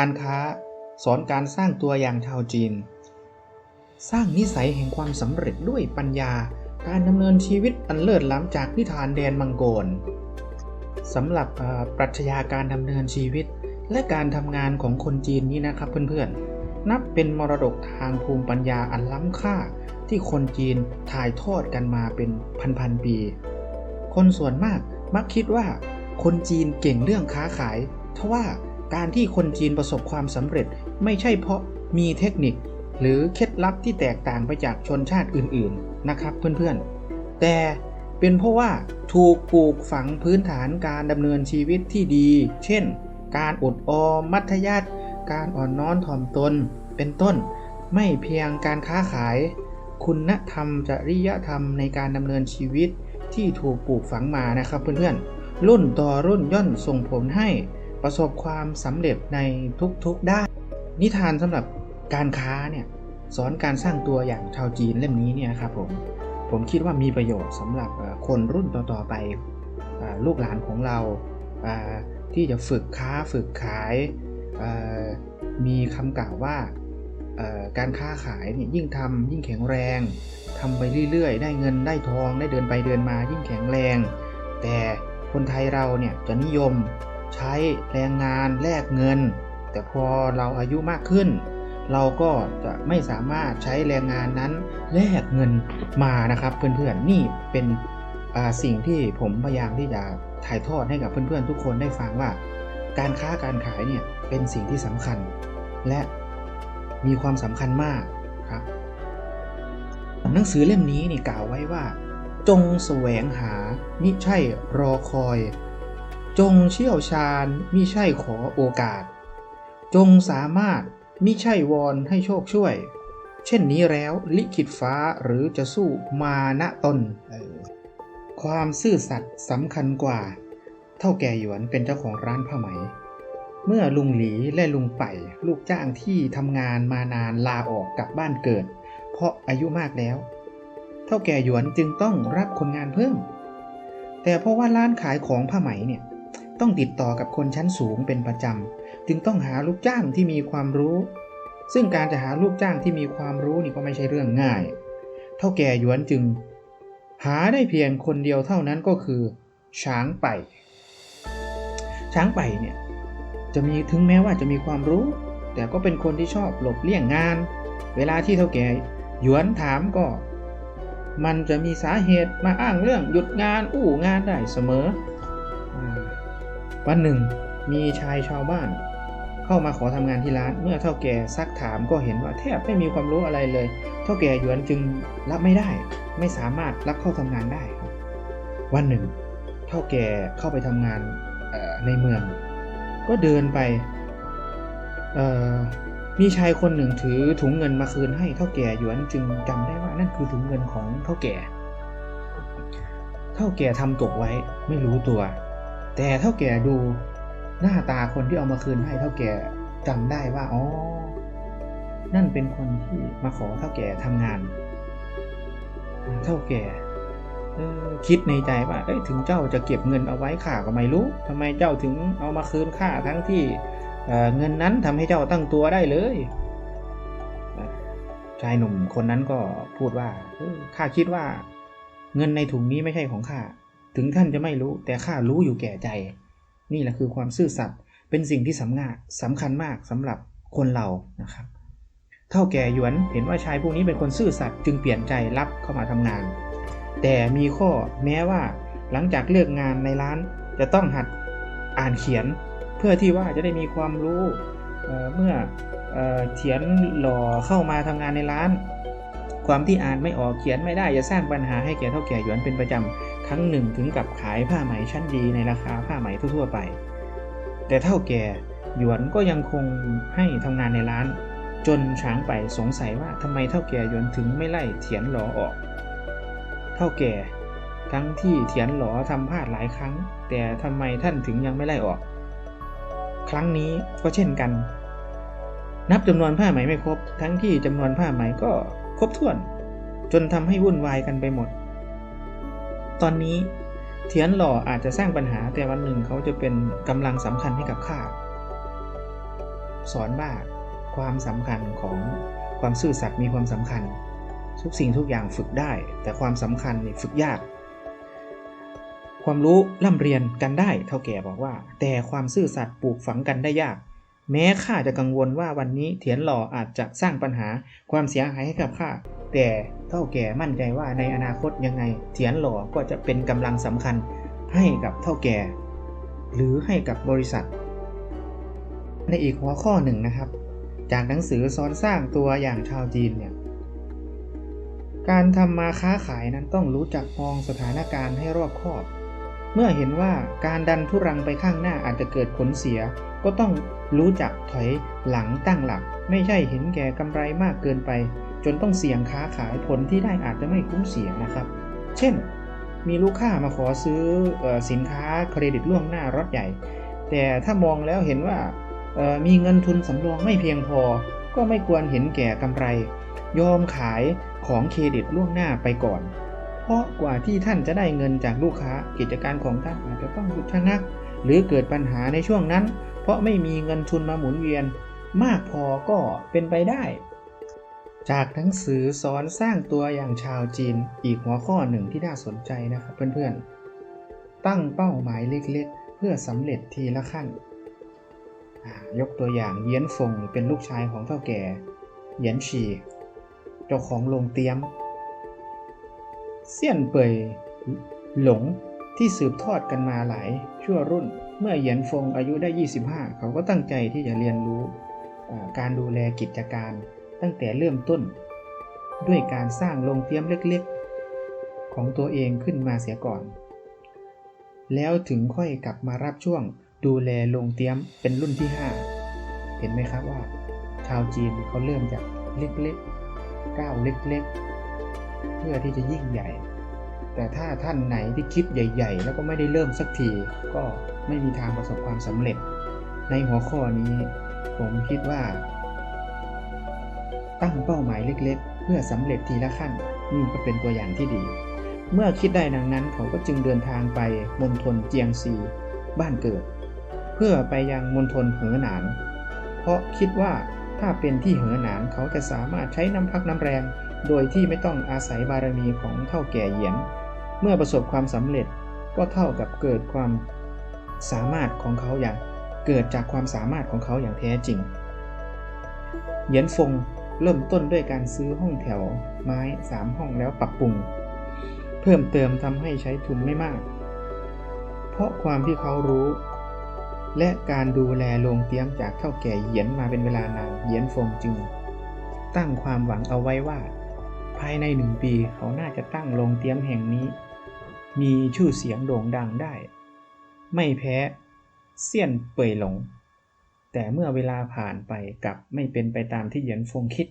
การค้าสอนการสร้างตัวอย่างชาวจีน สร้างนิสัยแห่งความสำเร็จด้วยปัญญาการดำเนินชีวิตอันเลิศล้ำจากนิทานแดนมังกรสำหรับปรัชญาการดำเนินชีวิต และการทำงานของคนจีนนี้นะครับเพื่อนๆ นับเป็นมรดกทางภูมิปัญญาอันล้ำค่าที่คนจีนถ่ายทอดกันมาเป็นพันๆปี คนส่วนมากมักคิดว่า คนจีนเก่งเรื่องค้าขาย ทว่า การที่คนจีนประสบความสำเร็จไม่ใช่เพราะมีเทคนิค หรือเคล็ดลับที่แตกต่างไปจากชนชาติอื่นๆนะครับเพื่อนๆ แต่เป็นเพราะว่าถูกปลูกฝังพื้นฐานการดำเนินชีวิตที่ดี เช่น การอดออมมัธยัติการอ่อนน้อมถ่อมตน เป็นต้น ไม่เพียงการค้าขาย คุณธรรมจริยธรรมในการดำเนินชีวิตที่ถูกปลูกฝังมานะครับเพื่อนๆ รุ่นต่อรุ่นย่อนส่งผลให้ ประสบความสำเร็จในทุกๆด้าน นิทานสำหรับการค้าเนี่ยสอนการสร้างตัวอย่างชาวจีนเล่มนี้เนี่ยครับผมผมคิดว่ามีประโยชน์สำหรับคนรุ่นต่อๆไปลูกหลานของเราที่จะฝึกค้าฝึกขายมีคำกล่าวว่าการค้าขายเนี่ยยิ่งทำยิ่งแข็งแรงทำไปเรื่อยๆ ได้เงินได้ทองได้เดินไปเดินมายิ่งแข็งแรง แต่คนไทยเราเนี่ยจะนิยม ใช้แรงงานแลกเงิน แต่พอเราอายุมากขึ้น เราก็จะไม่สามารถใช้แรงงานนั้นแลกเงินมานะครับ เพื่อนๆนี่เป็นสิ่งที่ผมพยายามที่จะถ่ายทอดให้กับเพื่อนๆทุกคนได้ฟังว่า การค้าการขายเนี่ยเป็นสิ่งที่สำคัญ และมีความสำคัญมากครับหนังสือเล่มนี้นี่กล่าวไว้ว่า จงแสวงหามิใช่รอคอย จงเชี่ยวชาญมิใช่ขอโอกาส จงสามารถมิใช่วอนให้โชคช่วย เช่นนี้แล้วลิขิตฟ้าหรือจะสู้มาณตน ความซื่อสัตย์สำคัญกว่า เท่าแก่หยวนเป็นเจ้าของร้านผ้าไหม เมื่อลุงหลีและลุงไป่ลูกจ้างที่ทำงานมานานลาออกกลับบ้านเกิด เพราะอายุมากแล้ว เท่าแก่หยวนจึงต้องรับคนงานเพิ่ม แต่เพราะว่าร้านขายของผ้าไหมเนี่ย ต้องติดต่อกับคนชั้นสูงเป็นประจำ จึงต้องหาลูกจ้างที่มีความรู้ ซึ่งการจะหาลูกจ้างที่มีความรู้นี่ก็ไม่ใช่เรื่องง่าย เท่าแก่หยวนจึง หาได้เพียงคนเดียวเท่านั้นก็คือ ช้างไปช้างไปเนี่ยจะมีถึงแม้ว่าจะมีความรู้ แต่ก็เป็นคนที่ชอบหลบเลี่ยงงาน เวลาที่เท่าแก่หยวนถามก็ มันจะมีสาเหตุมาอ้างเรื่องหยุดงานอู้งานได้เสมอ วันหนึ่ง มีชายชาวบ้าน เข้ามาขอทำงานที่ร้าน เมื่อเท่าแก่ซักถามก็เห็นว่าแทบไม่มีความรู้อะไรเลย เท่าแก่หยวนจึงรับไม่ได้ ไม่สามารถรับเข้าทำงานได้ วันหนึ่ง เท่าแก่เข้าไปทำงานในเมือง ก็เดินไปมีชายคนหนึ่งถือถุงเงินมาคืนให้เท่าแก่หยวนจึงจำได้ว่านั่นคือถุงเงินของเท่าแก่ เท่าแก่ทำตกไว้ไม่รู้ตัว แต่เท่าแก่ดูหน้าตาคนที่เอามาคืนให้เท่าแก่จำได้ว่าอ๋อนั่นเป็นคนที่มาขอเท่าแก่ทำงาน เท่าแก่คิดในใจว่าเอ้ยถึงเจ้าจะเก็บเงินเอาไว้ข้าก็ไม่รู้ทำไมเจ้าถึงเอามาคืนข้าทั้งที่เเงินนั้นทำให้เจ้าตั้งตัวได้เลยชายหนุ่มคนนั้นก็พูดว่าข้าคิดว่า เงินในถุงนี้ไม่ใช่ของข้า ถึงท่านจะไม่รู้แต่ข้ารู้อยู่แก่ใจ นี่แหละคือความซื่อสัตย์เป็นสิ่งที่สำคัญสำคัญมากสำหรับคนเรานะครับเท่าแก่หยวนเห็นว่าชายพวกนี้เป็นคนซื่อสัตย์จึงเปลี่ยนใจรับเข้ามาทำงาน แต่มีข้อแม้ว่าหลังจากเลิกงานในร้านจะต้องหัดอ่านเขียน เพื่อที่ว่าจะได้มีความรู้เเมื่อเอเขียนหล่อเข้ามาทำงานในร้าน ความที่อ่านไม่ออกเขียนไม่ได้จะสร้างปัญหาให้แก่เท่าแก่หยวนเป็นประจำ ครั้งหนึ่งถึงกับขายผ้าไหมชั้นดีในราคาผ้าไหมทั่วๆไป แต่เท่าแก่หยวนก็ยังคงให้ทำงานในร้าน จนช้างไปสงสัยว่าทำไมเท่าแก่หยวนถึงไม่ไล่เถียนหลอออก เท่าแก่ทั้งที่เถียนหลอทำพลาดหลายครั้ง แต่ทำไมท่านถึงยังไม่ไล่ออก ครั้งนี้ก็เช่นกัน นับจำนวนผ้าไหมไม่ครบ ทั้งที่จำนวนผ้าไหมก็ครบถ้วน จนทำให้วุ่นวายกันไปหมด ตอนนี้เทียนหล่ออาจจะสร้างปัญหาแต่วันหนึ่งเขาจะเป็นกำลังสำคัญให้กับข้าสอนว่าความสำคัญของความซื่อสัตย์มีความสำคัญ ทุกสิ่งทุกอย่างฝึกได้ แต่ความสำคัญนี่ฝึกยาก ความรู้ร่ำเรียนกันได้เท่าแก่บอกว่า แต่ความซื่อสัตย์ปลูกฝังกันได้ยาก แม้ข้าจะกังวลว่าวันนี้เถียนหล่ออาจจะสร้างปัญหาความเสียหายให้กับข้า แต่เท่าแก่มั่นใจว่าในอนาคตยังไงเถียนหล่อก็จะเป็นกำลังสำคัญให้กับเท่าแก่ หรือให้กับบริษัท ในอีกหัวข้อหนึ่งนะครับ จากหนังสือซ้อนสร้างตัวอย่างชาวจีนเนี่ยการทำมาค้าขายนั้นต้องรู้จักมองสถานการณ์ให้รอบคอบ เมื่อเห็นว่าการดันทุรังไปข้างหน้าอาจจะเกิดผลเสีย ก็ต้องรู้จักถอยหลังตั้งหลัก ไม่ใช่เห็นแก่กำไรมากเกินไป จนต้องเสี่ยงค้าขายผลที่ได้อาจจะไม่คุ้มเสียนะครับ เช่น มีลูกค้ามาขอซื้อออสินค้าเครดิตล่วงหน้ารถใหญ่ แต่ถ้ามองแล้วเห็นว่ามีเงินทุนสำรองไม่เพียงพอ ก็ไม่ควรเห็นแก่กำไร ยอมขายของเครดิตล่วงหน้าไปก่อน เพราะกว่าที่ท่านจะได้เงินจากลูกค้ากิจการของท่านอาจจะต้องหยุดชะงัก หรือเกิดปัญหาในช่วงนั้น เพราะไม่มีเงินทุนมาหมุนเวียน มากพอก็เป็นไปได้ จากหนังสือสอนสร้างตัวอย่างชาวจีนอีกหัวข้อหนึ่งที่น่าสนใจนะครับเพื่อนๆ ตั้งเป้าหมายเล็กๆ เพื่อสำเร็จทีละขั้น ยกตัวอย่างเยียนฟงเป็นลูกชายของเท่าแก่เยียนฉีเจ้าของโรงเตี๊ยม เสี่ยนเป่ยหลง ที่สืบทอดกันมาหลายชั่วรุ่น เมื่อเหยียนฟงอายุได้ 25 เขาก็ตั้งใจที่จะเรียนรู้การดูแลกิจการตั้งแต่เริ่มต้น ด้วยการสร้างโรงเตี๊ยมเล็กๆ ของตัวเองขึ้นมาเสียก่อน แล้วถึงค่อยกลับมารับช่วงดูแลโรงเตี๊ยมเป็นรุ่นที่ 5 เห็นไหมครับว่า ชาวจีนเขาเริ่มจากเล็กๆก้าวเล็กๆ เพื่อที่จะยิ่งใหญ่ แต่ถ้าท่านไหนที่คิดใหญ่ ๆ แล้วก็ไม่ได้เริ่มสักที ก็ไม่มีทางประสบความสำเร็จ ในหัวข้อนี้ผมคิดว่า ตั้งเป้าหมายเล็ก ๆ เพื่อสำเร็จทีละขั้นนี่ก็เป็นตัวอย่างที่ดี เมื่อคิดได้ดังนั้นเขาก็จึงเดินทางไปมณฑลเจียงซี บ้านเกิด เพื่อไปยังมณฑลเหอหนาน เพราะคิดว่าถ้าเป็นที่เหอหนานเขาจะสามารถใช้น้ำพักน้ำแรง โดยที่ไม่ต้องอาศัยบารมีของเท่าแก่เหยียน เมื่อประสบความสำเร็จก็เท่ากับเกิดความสามารถของเขาอย่างเกิดจากความสามารถของเขาอย่างแท้จริง เหยียนฟงเริ่มต้นด้วยการซื้อห้องแถวไม้ 3 ห้องแล้วปรับปรุง เพิ่มเติมทำให้ใช้ทุนไม่มาก เพราะความที่เขารู้ และการดูแลโรงเตรียมจากเท่าแก่เหยียนมาเป็นเวลานานเหยียนฟงจึง ตั้งความหวังเอาไว้ว่า ภายในหนึ่งปีเขาน่าจะตั้งโรงเตรียมแห่งนี้ มีชื่อเสียงโด่งดังได้ ไม่แพ้เซียนเป่ยหลง แต่เมื่อเวลาผ่านไปกลับไม่เป็นไปตามที่เหยียนฟงคิด